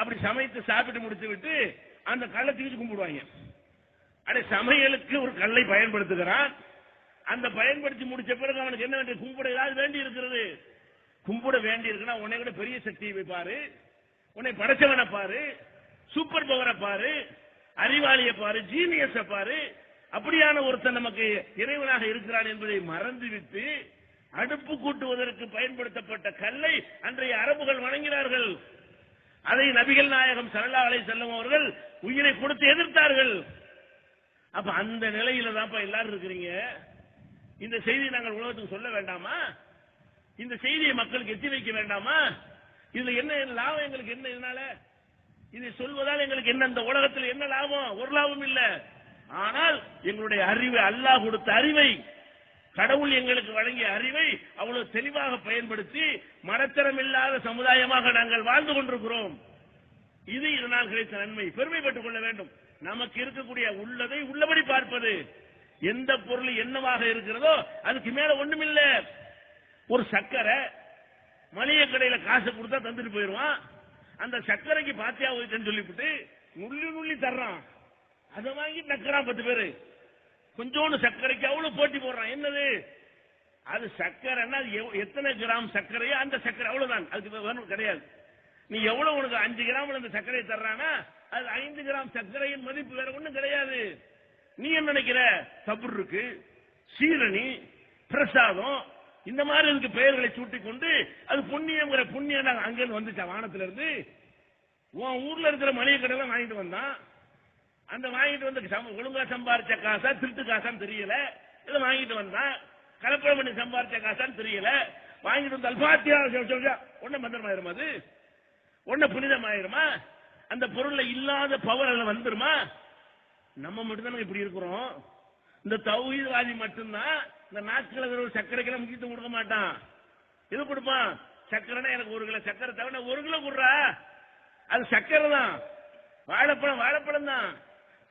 அப்படி சமைத்து சாப்பிட்டு முடித்து விட்டு அந்த கல்லை தூக்கி கும்பிடுவாங்க. அடே சமையலுக்கு ஒரு கல்லை பயன்படுத்துகிறான். அந்த பயன்படுத்தி முடிச்ச பிறகு அவனுக்கு என்ன வேண்டிய கும்பிட ஏதாவது வேண்டி இருக்கிறது? கும்பிட வேண்டி இருக்குன்னா உன்னை விட பெரிய சக்தியை பாரு. உன்னை படைச்சவனை பாரு. சூப்பர் பவரை பாரு. அறிவாளியை பாரு. ஜீனியஸ பாரு. அப்படியான ஒருத்தன் நமக்கு இறைவனாக இருக்கிறான் என்பதை மறந்துவிட்டு அடுப்பு கூட்டுவதற்கு பயன்படுத்தப்பட்ட கல்லை அன்றைய அரபுகள் வணங்கினார்கள். அதை நபிகள் நாயகம் சல்லா அலை செல்லும் அவர்கள் உயிரை கொடுத்து எதிர்த்தார்கள். அப்ப அந்த நிலையில தான்ப்பா எல்லாரும் இருக்கிறீங்க. இந்த செய்தியை நாங்கள் உலகத்துக்கு சொல்ல வேண்டாமா? இந்த செய்தியை மக்களுக்கு எத்தி வைக்க வேண்டாமா? இதுல என்ன லாபம் எங்களுக்கு என்ன இதனால? இதை சொல்வதால் எங்களுக்கு என்ன இந்த உலகத்தில் என்ன லாபம்? ஒரு லாபம் இல்லை. ஆனால் எங்களுடைய அறிவு அல்லாஹ் கொடுத்த அறிவை கடவுள் எங்களுக்கு வழங்கிய அறிவை அவ்வளவு தெளிவாக பயன்படுத்தி மடத்தரம் இல்லாத சமுதாயமாக நாங்கள் வாழ்ந்து கொண்டிருக்கிறோம். இது இதனால் கிடைத்த நன்மை. பெருமைப்பட்டுக் கொள்ள வேண்டும். நமக்கு இருக்கக்கூடிய உள்ளதை உள்ளபடி பார்ப்பது. எந்த பொருள் என்னவாக இருக்கிறதோ அதுக்கு மேல ஒண்ணுமில்ல. ஒரு சக்கரை மளிகை கடையில காசு கொடுத்தா தந்துட்டு போயிருவான் அந்த சக்கரைக்கு பாத்தியா சொல்லிவிட்டு நுள்ளி நுள்ளி தர்றான். அதை வாங்கி நக்கறான் பத்து பேரு. கொஞ்சோண்டு சர்க்கரைக்கு அவ்வளவு போட்டி போடுறான். என்னது? அது சர்க்கரைன்னா அது எவ்- எத்தனை கிராம் சர்க்கரையோ அந்த சர்க்கரை அவ்வளவுதான். அதுக்கு வேணும் கிடையாது. நீ எவ்வளவு உனக்கு அஞ்சு கிராம் அந்த சர்க்கரை தர்றானா? அது ஐந்து கிராம் சர்க்கரையின் மதிப்பு வேற ஒண்ணும் கிடையாது. நீ என்ன நினைக்கிற? சபுர் இருக்கு சீரணி பிரசாதம் இந்த மாதிரி இதுக்கு பெயர்களை சூட்டிக் கொண்டு அது புண்ணியங்கிற புண்ணியம் அங்கிருந்து வந்துச்சா வானத்துல இருந்து உன் ஊர்ல இருக்கிற மளிகை கடையெல்லாம் வாங்கிட்டு வந்தான். அந்த வாங்கிட்டு வந்து ஒழுங்கா சம்பாரிச்ச காசா திருட்டு காசான்னு தெரியல. இதை வாங்கிட்டு வந்தான் கலப்படம் பண்ணி சம்பாரிச்ச காசான்னு தெரியல. வாங்கிட்டு வந்து அல்பாத்தியா சொல்றா உடனே மந்திரமாயிருமா அது? உடனே புனிதமாயிருமா? அந்த பொருள்ல இல்லாத பவர் அதுல வந்துருமா? நம்ம மட்டும்தானே இப்படி இருக்கிறோம். இந்த தௌஹீத்வாதி மட்டும்தான் இந்த நாட்கள் ஒரு சர்க்கரைக்கெல்லாம் முக்கியத்துவம் கொடுக்க மாட்டான். இது கொடுப்பான்? சர்க்கரைனா எனக்கு ஒரு கிலோ சர்க்கரை தவிர ஒரு கிலோ கொடுறா. அது சர்க்கரை தான் வாழைப்பழம் வாழைப்பழம் தான்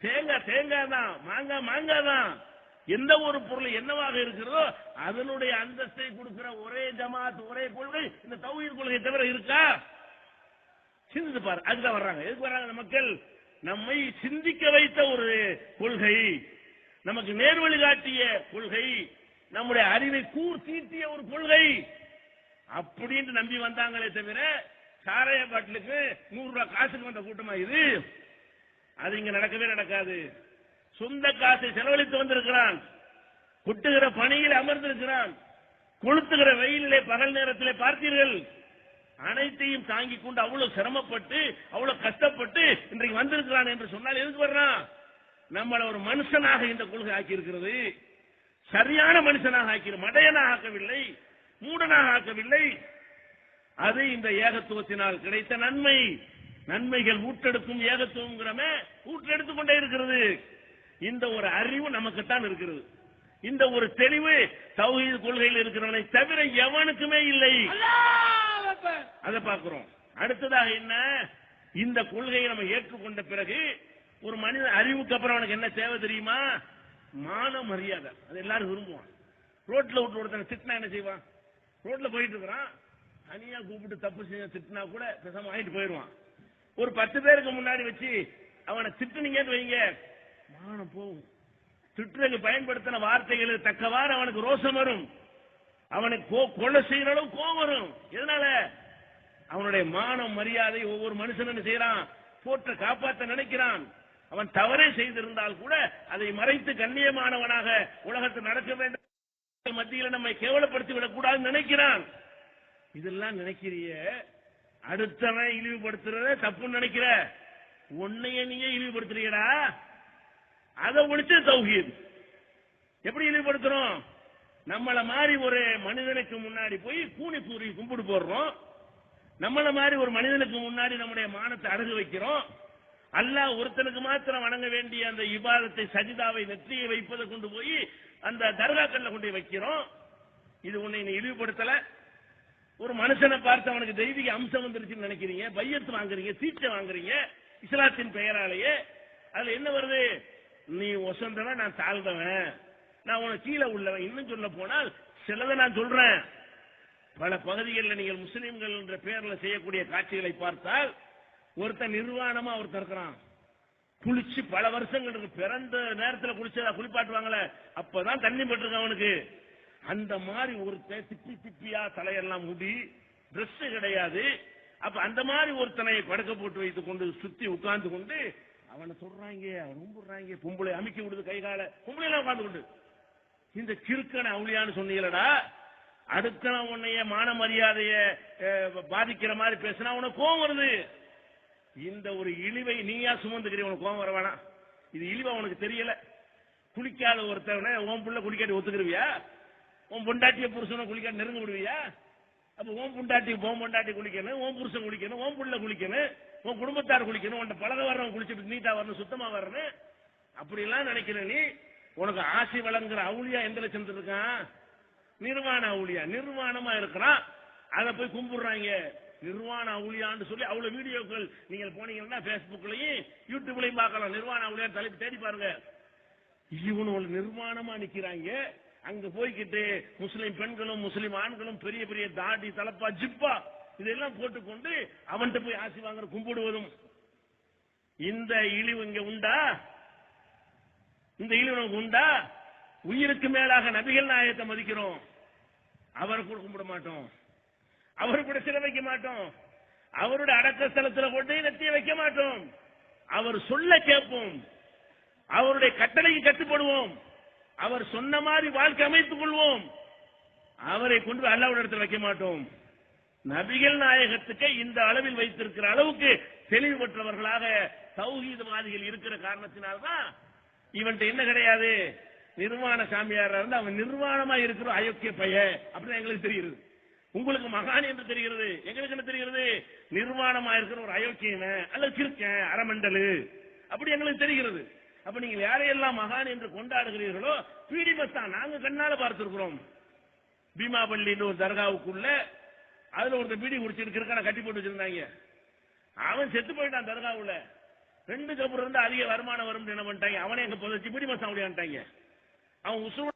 தேங்காய் தேங்காய் தான் மாங்காய் மாங்காய் தான் எந்த ஒரு பொருள் என்னவாக இருக்கிறதோ அதனுடைய அந்தஸ்தை கொடுக்கிற ஒரே ஜமாத் ஒரே கொள்கை இந்த தௌஹீத் கொள்கை தவிர இருக்கா? சிந்தித்து பாரு. அதுதான் வர்றாங்க. எதுக்கு வர்றாங்க மக்கள்? நம்மை சிந்திக்க வைத்த ஒரு கொள்கை. நமக்கு நேர்வழி காட்டிய கொள்கை. நம்முடைய அறிவை கூர் தீட்டிய ஒரு கொள்கை. அப்படின்னு நம்பி வந்தாங்களே தவிர சாராய பாட்டிலுக்கு நூறு ரூபாய் காசுக்கு வந்த கூட்டமா இது? அது இங்க நடக்கவே நடக்காது. சொந்த காசை செலவழித்து வந்திருக்கிறான். கொட்டுகிற பணியில் அமர்ந்திருக்கிறான். கொளுத்துகிற வெயிலிலே பகல் நேரத்திலே பார்த்தீர்கள். அனைத்தையும் தாங்கி கொண்டு அவ்வளவு சிரமப்பட்டு அவ்வளவு கஷ்டப்பட்டு இன்றைக்கு வந்திருக்கிறான் என்று சொன்னால் எதுக்கு வர்றான் நம்மளை ஒரு மனுஷனாக இந்த கொள்கை ஆக்கி இருக்கிறது சரியான மனுஷனாக ஆக்கி மடையனாக ஆக்கவில்லை மூடனாக ஆக்கவில்லை. அது இந்த ஏகத்துவத்தினால் கிடைத்த நன்மை. நன்மைகள் ஊற்றெடுக்கும் ஏகத்துவங்கிறமே ஊட்டெடுத்துக் கொண்டே இருக்கிறது. இந்த ஒரு அறிவு நமக்குத்தான் இருக்கிறது. இந்த ஒரு தெளிவு தௌஹீத் கொள்கையில் இருக்கிறவனை தவிர எவனுக்குமே இல்லை. அதை பார்க்கிறோம். அடுத்ததாக என்ன? இந்த கொள்கையை நம்ம ஏற்றுக்கொண்ட பிறகு ஒரு மனித அறிவுக்கு அப்புறம் அவனுக்கு என்ன தேவை தெரியுமா? மான மரியாதை. அது எல்லாரும் விரும்புவான். ரோட்ல விட்டு ஒருத்தன் திட்டினா என்ன செய்வான்? ரோட்ல போயிட்டு இருக்கிறான். தனியா கூப்பிட்டு தப்பு செய்ய திட்டினா கூட பேசாம வாங்கிட்டு போயிடுவான். ஒரு பத்து பேருக்கு முன்னாடி வச்சு அவனை திட்டுனீங்கன்னு வைங்க. மானம் போகும். திட்டுறதுக்கு பயன்படுத்தின வார்த்தைகளுக்கு தக்கவாறு அவனுக்கு ரோசம் வரும். அவனுக்கு கோ- கொலை செய்யற அளவு கோபம் வரும். எதனால? அவனுடைய மானம் மரியாதை ஒவ்வொரு மனுஷனும் செய்யறான்? போற்ற காப்பாற்ற நினைக்கிறான். அவன் தவறே செய்திருந்தால் கூட அதை மறைத்து கண்ணியமானவனாக உலகத்தில் நடக்க வேண்டும். மத்தியில் நம்மை கேவலப்படுத்தி விடக்கூடாதுன்னு நினைக்கிறான். இதெல்லாம் நினைக்கிறிய? அடுத்தவன் இழிவுபடுத்துறத தப்புன்னு நினைக்கிற. உன்னைய நீயே இழிவுபடுத்துறீடா அதை ஒழிச்சு தௌஹீத் எப்படி இழிவுபடுத்துறோம்? நம்மள மாதிரி ஒரு மனிதனுக்கு முன்னாடி போய் கூனி கூறி கும்பிடு போடுறோம் நம்மள மாதிரி ஒரு மனிதனுக்கு முன்னாடி நம்முடைய மானத்தை அடகு வைக்கிறோம். அல்லாஹ் ஒருத்தனுக்கு மாத்திரம் வணங்க வேண்டிய அந்த இபாதத்தை சஜிதாவை நெற்றியை வைப்பதை கொண்டு போய் அந்த தர்காக்கல்ல கொண்டு போய் வைக்கிறோம். இது உன்னை நீ இழிவுபடுத்தல. ஒரு மனுஷனை பார்த்து அவனுக்கு தெய்வீக அம்சம் வந்துருச்சுன்னு நினைக்கிறீங்க பையத்து வாங்குறீங்க சீட்டை வாங்குறீங்க இஸ்லாத்தின் பெயராலேயே அதுல என்ன வருது? நீ ஒசந்தவன் நான் தாழ்ந்தவன் நான் உனக்கு கீழே உள்ளவன். இன்னும் சொல்ல போனால் சிலதை நான் சொல்றேன். பல பகுதிகளில் நீங்கள் முஸ்லீம்கள் என்ற பெயர்ல செய்யக்கூடிய காட்சிகளை பார்த்தால் ஒருத்தன் நிர்வாணமா ஒருத்தர் இருக்கிறான் குளிச்சு பல வருஷங்கள் இருக்கு. பிறந்த நேரத்தில் குளிச்சதா குளிப்பாட்டுவாங்களே அப்பதான் தண்ணி பட்டிருக்கு அவனுக்கு. அந்த மாதிரி ஒருத்தன் திப்பி திப்பியா தலையெல்லாம் முடி Dress கிடையாது. அப்ப அந்த மாதிரி ஒருத்தனை படுக்க போட்டு வைத்துக் கொண்டு சுத்தி உட்கார்ந்து கொண்டு அவனை சொல்றாங்க கும்பிடுறாங்க பொம்பளை அமுக்கி விடுது கைகால பொம்பளை எல்லாம் உட்கார்ந்து கொண்டு. இந்த கிறுக்கனை அவளியான்னு சொன்னீங்களடா? அடுத்த உன்னைய மான மரியாதைய பாதிக்கிற மாதிரி பேசினா உனக்கு கோவம் வருது. இந்த ஒரு இழிவை நீயா சுமந்துக்கிறீ உனக்கு கோவம் வர வேணாம். இது இழிவா உனக்கு தெரியல. குளிக்காத ஒருத்தவனை உன் புள்ள குளிக்காட்டி ஒத்துக்கிருவியா? உன் பொண்டாட்டிய புருஷனை குளிக்க நெருங்க விடுவியா? அப்ப ஓம் பொண்டாட்டி ஓம் பொண்டாட்டி குளிக்கணும் ஓம் புருஷன் குளிக்கணும் ஓம் புள்ள குளிக்கணும் உன் குடும்பத்தார் குளிக்கணும் உன் பழக வர்றவன் குளிச்சுட்டு நீட்டா வரணும் சுத்தமா வரணும். அப்படி எல்லாம் நினைக்கிற நீ. உனக்கு ஆசை வழங்குற அவுளியா எந்த லட்சம் இருக்கான்? நிர்வாண அவுளியா. நிர்வாணமா இருக்கிறான். அதை போய் கும்பிடுறாங்க. நிர்வாண அவுளியான்னு சொல்லி அவ்வளவு வீடியோக்கள் நீங்க போனீங்கன்னா பேஸ்புக்லயும் யூடியூப்லயும் பார்க்கலாம். நிர்வாண அவுளியா தலைப்பு தேடி பாருங்க. இவனு ஒரு நிக்கிறாங்க. அங்க போய்கிட்டு முஸ்லிம் பெண்களும் முஸ்லிம் ஆண்களும் பெரிய பெரிய தாடி தலப்பா ஜிப்பா இதெல்லாம் போட்டுக்கொண்டு அவன்கிட்ட போய் ஆசி வாங்குற கும்பிடுவதும். இந்த இழிவு இங்க உண்டா? இந்த இழிவு நமக்கு உண்டா? உயிருக்கு மேலாக நபிகள் நாயகத்தை மதிக்கிறோம். அவரை கூட கும்பிட மாட்டோம். அவரு கூட சிலை வைக்க மாட்டோம். அவருடைய அடக்க ஸ்தலத்துல கொண்டு நெத்திய வைக்க மாட்டோம். அவர் சொல்ல கேட்போம். அவருடைய கட்டளைக்கு கட்டுப்படுவோம். அவர் சொன்ன மாதிரி வாழ்க்கை அமைத்துக் கொள்வோம். அவரை கொண்டு போய் அல்லாவுடைய இடத்துல வைக்க மாட்டோம். நபிகள் நாயகத்துக்கு இந்த அளவில் வைத்திருக்கிற அளவுக்கு தெளிவு பெற்றவர்களாக தௌஹீதவாதிகள் இருக்கிற காரணத்தினால்தான் இவன்ட்ட என்ன கிடையாது? நிர்வாண சாமியாரா இருந்து அவன் நிர்வாணமா இருக்கிற அயோக்கிய பைய அப்படின்னு எங்களுக்கு தெரிகிறது. உங்களுக்கு மகான் என்று தெரிகிறது. எங்களுக்கு என்ன தெரிகிறது? நிர்வாணமா இருக்கிற ஒரு அயோக்கியன அல்லது கிருக்கன் அரமண்டலு அப்படி எங்களுக்கு தெரிகிறது. அப்ப நீங்க யாரையெல்லாம் மகான் என்று கொண்டாடுகிறீர்களோ பீடி தான். நாங்க கண்ணால பார்த்திருக்கிறோம். பீமாபள்ளின்னு ஒரு தர்காவுக்குள்ள அதுல ஒருத்தர் பீடி குடிச்சிட்டு கிருக்கான கட்டி போட்டு வச்சிருந்தாங்க. அவன் செத்து போயிட்டான் தர்காவுல. ரெண்டு கபூர் இருந்து அதிக வருமானம் வரும் என்ன பண்ணிட்டாங்க? அவனே எங்க புதைச்சு பீடி மசான் அப்படியான்ட்டாங்க அவன் உசுரோட